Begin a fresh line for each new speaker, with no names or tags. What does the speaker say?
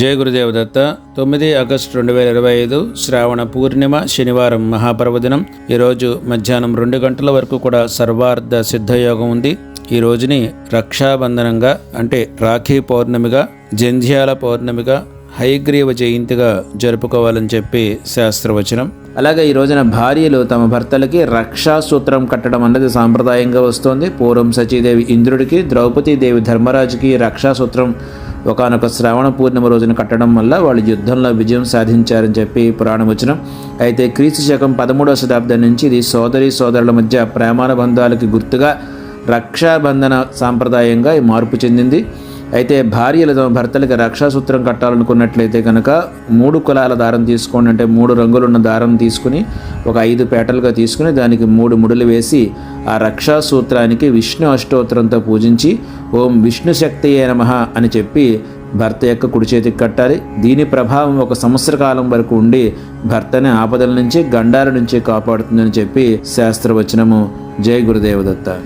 జయ గురుదేవదత్త తొమ్మిది ఆగస్టు రెండు వేల ఇరవై ఐదు శ్రావణ పూర్ణిమ శనివారం మహాపర్వదినం. ఈరోజు మధ్యాహ్నం రెండు గంటల వరకు కూడా సర్వార్థ సిద్ధయోగం ఉంది. ఈ రోజుని రక్షాబంధనంగా అంటే రాఖీ పౌర్ణమిగా జంధ్యాల పౌర్ణమిగా హైగ్రీవ జయంతిగా జరుపుకోవాలని చెప్పి శాస్త్రవచనం. అలాగే ఈ రోజున భార్యలు తమ భర్తలకి రక్షాసూత్రం కట్టడం అన్నది సాంప్రదాయంగా వస్తోంది. పూర్వం సచీదేవి ఇంద్రుడికి ద్రౌపదీదేవి ధర్మరాజుకి రక్షాసూత్రం ఒకనొక శ్రావణ పూర్ణిమ రోజున కట్టడం వల్ల వాళ్ళు యుద్ధంలో విజయం సాధించారని చెప్పి పురాణం వచ్చిన. అయితే క్రీస్తు శకం పదమూడవ శతాబ్దం నుంచి ఇది సోదరి సోదరుల మధ్య ప్రేమానుబంధాలకి గుర్తుగా రక్షాబంధన సాంప్రదాయంగా మార్పు చెందింది. అయితే భార్యలు తమ భర్తలకి రక్షాసూత్రం కట్టాలనుకున్నట్లయితే కనుక మూడు కులాల దారం తీసుకోండి. అంటే మూడు రంగులున్న దారం తీసుకుని ఒక ఐదు పేటలుగా తీసుకుని దానికి మూడు ముడులు వేసి ఆ రక్షాసూత్రానికి విష్ణు అష్టోత్తరంతో పూజించి ఓం విష్ణు శక్తి నమః అని చెప్పి భర్త యొక్క కుడి చేతికి కట్టాలి. దీని ప్రభావం ఒక సంవత్సర కాలం వరకు ఉండి భర్తని ఆపదల నుంచి గండాల నుంచి కాపాడుతుందని చెప్పి శాస్త్రవచనము. జై గురుదేవదత్త.